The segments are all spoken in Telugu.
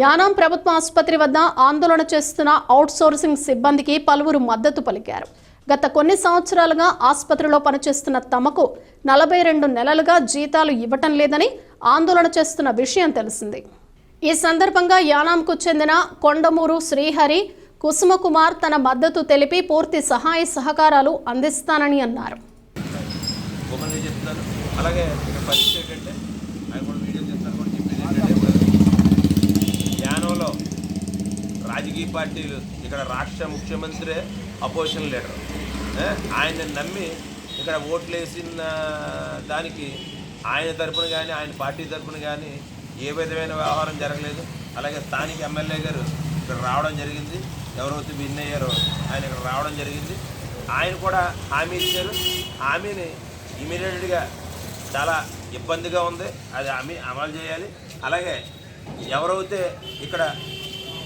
యానాం ప్రభుత్వ ఆసుపత్రి వద్ద ఆందోళన చేస్తున్న అవుట్సోర్సింగ్ సిబ్బందికి పలువురు మద్దతు పలికారు. గత కొన్ని సంవత్సరాలుగా ఆసుపత్రిలో పనిచేస్తున్న తమకు నలభై రెండు నెలలుగా జీతాలు ఇవ్వటం లేదని ఆందోళన చేస్తున్న విషయం తెలిసింది. ఈ సందర్భంగా యానాంకు చెందిన కొండమూరు శ్రీహరి కుసుమకుమార్ తన మద్దతు తెలిపి పూర్తి సహాయ సహకారాలు అందిస్తానని అన్నారు. అలాగే ఇక్కడ పరిస్థితి ఏంటంటే ఆయన కూడా వీడియో చేస్తాను కూడా చెప్పేది ఏంటంటే యానంలో రాజకీయ పార్టీలు ఇక్కడ రాష్ట్ర ముఖ్యమంత్రి అపోజిషన్ లీడర్. ఆయన ఆయన్ని నమ్మి ఇక్కడ ఓట్లు వేసిన దానికి ఆయన తరపున కానీ ఆయన పార్టీ తరపున కానీ ఏ విధమైన వ్యవహారం జరగలేదు. అలాగే స్థానిక ఎమ్మెల్యే గారు ఇక్కడ రావడం జరిగింది. ఎవరైతే విన్ అయ్యారో ఆయన ఇక్కడ రావడం జరిగింది. ఆయన కూడా హామీ ఇచ్చారు. హామీని ఇమీడియట్గా చాలా ఇబ్బందిగా ఉంది. అది హామీ అమలు చేయాలి. అలాగే ఎవరైతే ఇక్కడ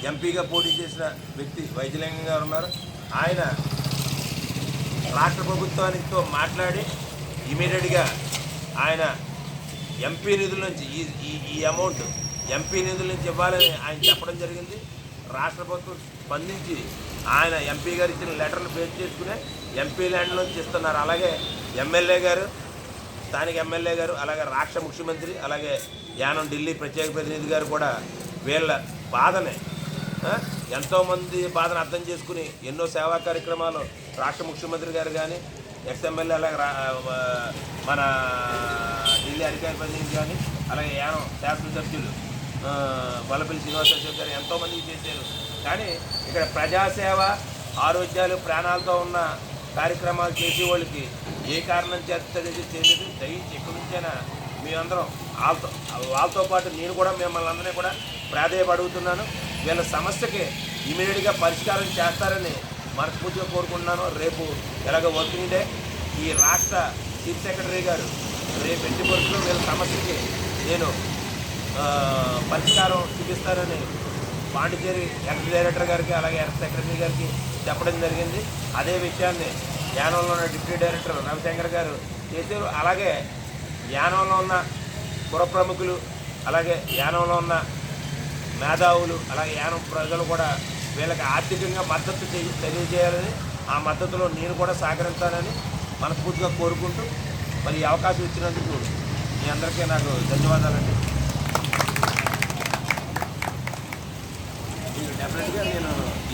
ఎంపీగా పోటీ చేసిన వ్యక్తి వైద్యలింగం గారు ఉన్నారు. ఆయన రాష్ట్ర ప్రభుత్వానితో మాట్లాడి ఇమీడియట్గా ఆయన ఎంపీ నిధుల నుంచి ఈ ఈ అమౌంట్ ఎంపీ నిధుల నుంచి ఇవ్వాలని ఆయన చెప్పడం జరిగింది. రాష్ట్ర ప్రభుత్వం స్పందించి ఆయన ఎంపీ గారు ఇచ్చిన లెటర్ను బేస్ చేసుకునే ఎంపీ ల్యాండ్ నుంచి ఇస్తున్నారు. అలాగే ఎమ్మెల్యే గారు స్థానిక ఎమ్మెల్యే గారు అలాగే రాష్ట్ర ముఖ్యమంత్రి అలాగే యానం ఢిల్లీ ప్రత్యేక ప్రతినిధి గారు కూడా వీళ్ళ బాధనే ఎంతోమంది బాధను అర్థం చేసుకుని ఎన్నో సేవా కార్యక్రమాలు రాష్ట్ర ముఖ్యమంత్రి గారు కానీ ఎక్స్ఎమ్మెల్యే అలాగే రా- మన ఢిల్లీ అధికార ప్రతినిధి కానీ అలాగే యానం శాసనసభ్యులు ఆ, వల్లపల్లి శ్రీనివాసరావు గారు ఎంతోమందికి చేశారు. కానీ ఇక్కడ ప్రజాసేవ ఆరోగ్యాలు ప్రాణాలతో ఉన్న కార్యక్రమాలు చేసే వాళ్ళకి ఏ కారణం చేత చేయలేదు దయించి ఎక్కడి నుంచైనా మేమందరం వాళ్ళతో వాళ్ళతో పాటు నేను కూడా మిమ్మల్ని అందరినీ కూడా ప్రాధేయపడుగుతున్నాను. వీళ్ళ సమస్యకి ఇమీడియట్గా పరిష్కారం చేస్తారని మనస్ఫూర్తిగా కోరుకుంటున్నాను. రేపు ఎలాగ వర్కింగ్ డే ఈ రాష్ట్ర చీఫ్ సెక్రటరీ గారు రేపు ఎట్టి పరిస్థితుల్లో వీళ్ళ సమస్యకి నేను పరిష్కారం చూపిస్తారని పాండిచేరి ఎక్స్ డైరెక్టర్ గారికి అలాగే ఎక్స్ సెక్రటరీ గారికి చెప్పడం జరిగింది. అదే విషయాన్ని యానంలో ఉన్న డిప్యూటీ డైరెక్టర్ రవిశంకర్ గారు చేశారు. అలాగే యానంలో ఉన్న పుర ప్రముఖులు అలాగే యానంలో ఉన్న మేధావులు అలాగే యానం ప్రజలు కూడా వీళ్ళకి ఆర్థికంగా మద్దతు చేయ తెలియజేయాలని ఆ మద్దతులో నేను కూడా సహకరిస్తానని మనస్ఫూర్తిగా కోరుకుంటూ మరి అవకాశం ఇచ్చినందుకు మీ అందరికీ నాకు ధన్యవాదాలండి. డెఫినెట్గా నేను